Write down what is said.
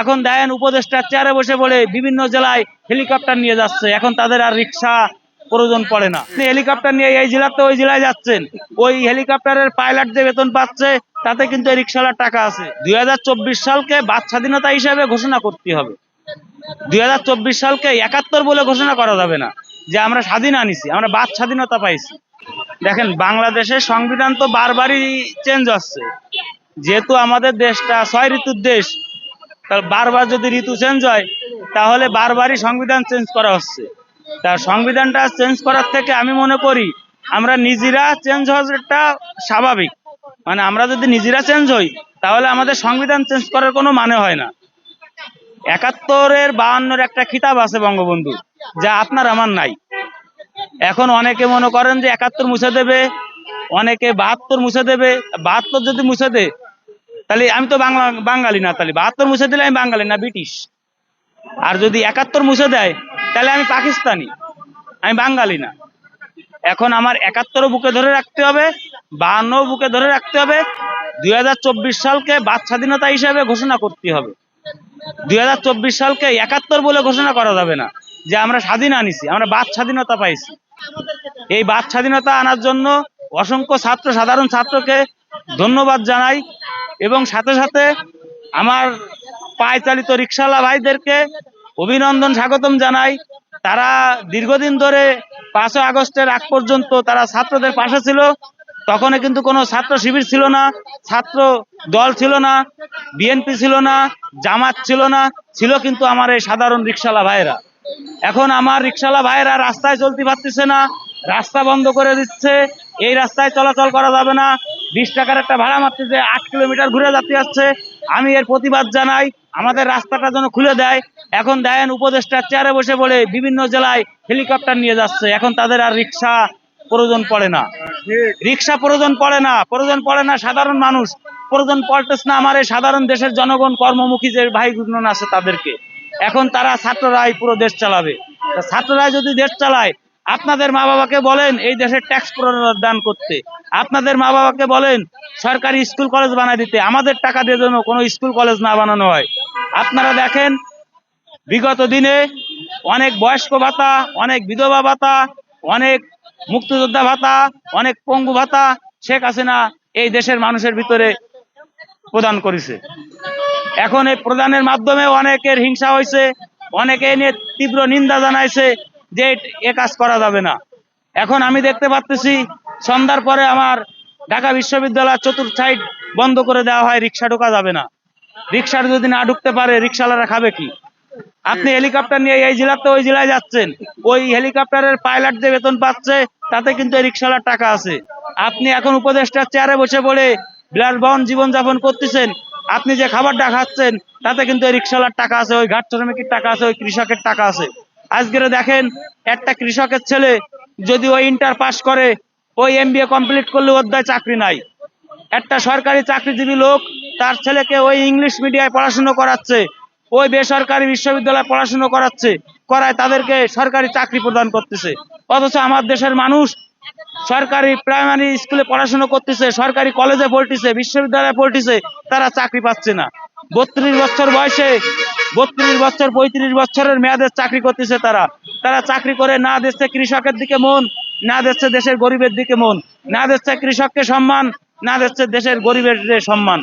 এখন দেখেন উপদেষ্টার চেয়ারে বসে বলে বিভিন্ন জেলায় হেলিকপ্টার নিয়ে যাচ্ছে। এখন তাদের আর রিক্সা প্রয়োজন পড়ে না। হেলিকপ্টার নিয়ে এই জেলাতে ওই জেলায় যাচ্ছেন। ওই হেলিকপ্টারের পাইলট যে বেতন পাচ্ছে, তাতে কিন্তু এই রিক্সাওয়ালার টাকা আছে। দুই চব্বিশ সালকে বাদ স্বাধীনতা হিসাবে ঘোষণা করতে হবে। দুই চব্বিশ সালকে একাত্তর বলে ঘোষণা করা যাবে না, যে আমরা স্বাধীন আনিছি, আমরা বাদ স্বাধীনতা পাইছি। দেখেন, বাংলাদেশের সংবিধান তো বারবারই চেঞ্জ হচ্ছে যেহেতু আমাদের দেশটা ছয় ঋতুর দেশ তাহলে বারবার যদি ঋতু চেঞ্জ হয়, তাহলে বারবারই সংবিধান চেঞ্জ করা হচ্ছে। তা সংবিধানটা চেঞ্জ করার থেকে আমি মনে করি, আমরা নিজেরা চেঞ্জ হওয়াটা স্বাভাবিক। মানে আমরা যদি নিজেরা চেঞ্জ হই, তাহলে আমাদের সংবিধান চেঞ্জ করার কোনো মানে হয় না। একাত্তরের বাহান্নর একটা খিতাব আছে বঙ্গবন্ধু, যা আপনার আমার নাই। এখন অনেকে মনে করেন যে একাত্তর মুছে দেবে, অনেকে বাহাত্তর মুছে দেবে, বাহাত্তর যদি মুছে দে তাহলে আমি তো বাংলা, বাঙালি না তাহলে। বাহাত্তর মুছে দিলে আমি বাঙালি না, ব্রিটিশ। আর যদি একাত্তর মুছে দেয়, তাহলে আমি পাকিস্তানি। আমি বাঙালি না। এখন আমার একাত্তরও বুকে ধরে রাখতে হবে বাহান্ন বুকে ধরে রাখতে হবে। দুই হাজার চব্বিশ সালকে বাদ স্বাধীনতা হিসাবে ঘোষণা করতে হবে। দুই হাজার চব্বিশ সালকে একাত্তর বলে ঘোষণা করা যাবে না, যে আমরা স্বাধীন আনিছি, আমরা বাদ স্বাধীনতা পাইছি। এই বাদ স্বাধীনতা আনার জন্য অসংখ্য ছাত্র, সাধারণ ছাত্রকে ধন্যবাদ জানাই। এবং সাথে সাথে আমার পায়ে চালিত রিক্সাওয়ালা ভাইদেরকে অভিনন্দন, স্বাগতম জানাই। তারা দীর্ঘদিন ধরে পাঁচই আগস্টের আগ পর্যন্ত তারা ছাত্রদের পাশে ছিল। তখন কিন্তু কোনো ছাত্র শিবির ছিল না, ছাত্র দল ছিল না, বিএনপি ছিল না, জামাত ছিল না, ছিল কিন্তু আমার এই সাধারণ রিক্সাওয়ালা ভাইয়েরা। এখন আমার রিক্সাওয়ালা ভাইয়েরা রাস্তায় চলতে পারতেছে না, রাস্তা বন্ধ করে দিচ্ছে। এই রাস্তায় চলাচল করা যাবে না। বিশ টাকার একটা ভাড়া মারতেছে আট কিলোমিটার ঘুরে যাতে যাচ্ছে আমি এর প্রতিবাদ জানাই, আমাদের রাস্তাটা যেন খুলে দেয়। এখন দেখেন উপদেষ্টার চেয়ারে বসে বলে বিভিন্ন জেলায় হেলিকপ্টার নিয়ে যাচ্ছে। এখন তাদের আর রিক্সা প্রয়োজন পড়ে না। রিক্সা প্রয়োজন পড়ে না, প্রয়োজন পড়ে না সাধারণ মানুষ। প্রয়োজন পড়তেছে না আমার এই সাধারণ দেশের জনগণ কর্মমুখী যে ভাই গুণন আছে তাদেরকে। এখন তারা ছাত্ররাই পুরো দেশ চালাবে। ছাত্ররাই যদি দেশ চালায় আপনাদের মা বাবাকে বলেন, এই দেশের ট্যাক্স প্রদান করতে। আপনাদের মা বাবাকে বলেন, সরকারি স্কুল কলেজ বানায় দিতে। আমাদের টাকা দিয়ে যেন কোনো স্কুল কলেজ না বানানো হয়। আপনারা দেখেন, বিগত দিনে অনেক বয়স্ক ভাতা, অনেক বিধবা ভাতা, অনেক মুক্তিযোদ্ধা ভাতা, অনেক পঙ্গু ভাতা শেখ হাসিনা এই দেশের মানুষের ভিতরে প্রদান করেছে। এখন এই প্রদানের মাধ্যমে অনেকের হিংসা হয়েছে, অনেকে নিয়ে তীব্র নিন্দা জানাইছে। যে এ কাজ করা যাবে না। এখন আমি দেখতে পাচ্তেছি, সন্ধ্যার পরে আমার ঢাকা বিশ্ববিদ্যালয় চতুর্থ সাইড বন্ধ করে দেওয়া হয়, রিক্সা ঢোকা যাবে না। রিক্সার যদি না ঢুকতে পারে, রিক্সাওয়ালারা খাবে কি? আপনি হেলিকপ্টার নিয়ে এই জেলাতে ওই জেলায় যাচ্ছেন। ওই হেলিকপ্টারের পাইলট যে বেতন পাচ্ছে, তাতে কিন্তু এই রিক্সাওয়ালার টাকা আছে। আপনি এখন উপদেষ্টার চেয়ারে বসে পড়ে বিলাসবহন জীবনযাপন করতেছেন। আপনি যে খাবারটা খাচ্ছেন, তাতে কিন্তু এই রিক্সাওয়ালার টাকা আছে, ওই ঘাট শ্রমিকের টাকা আছে, ওই কৃষকের টাকা আছে। আজকে দেখেন, একটা কৃষকের ছেলে যদি ওই ইন্টার পাস করে, ওই এমবিএ কমপ্লিট করলে অধ্যায় চাকরি নাই। একটা সরকারি চাকরিজীবী লোক, তার ছেলেকে ওই ইংলিশ মিডিয়ায় পড়াশুনো করাচ্ছে, ওই বেসরকারি বিশ্ববিদ্যালয়ে পড়াশুনো করাচ্ছে, করায় তাদেরকে সরকারি চাকরি প্রদান করতেছে। অথচ আমার দেশের মানুষ সরকারি প্রাইমারি স্কুলে পড়াশোনা করতেছে, সরকারি কলেজে পড়তেছে বিশ্ববিদ্যালয়ে পড়তেছে তারা চাকরি পাচ্ছে না। বত্রিশ বছর বয়সে বত্রিশ বছর, পঁয়ত্রিশ বছরের মেয়াদের চাকরি করতেছে তারা। তারা চাকরি করে না দিচ্ছে কৃষকের দিকে মন, না দিচ্ছে দেশের গরিবের দিকে মন, না দিচ্ছে কৃষককে সম্মান, না দিচ্ছে দেশের গরিবের সম্মান।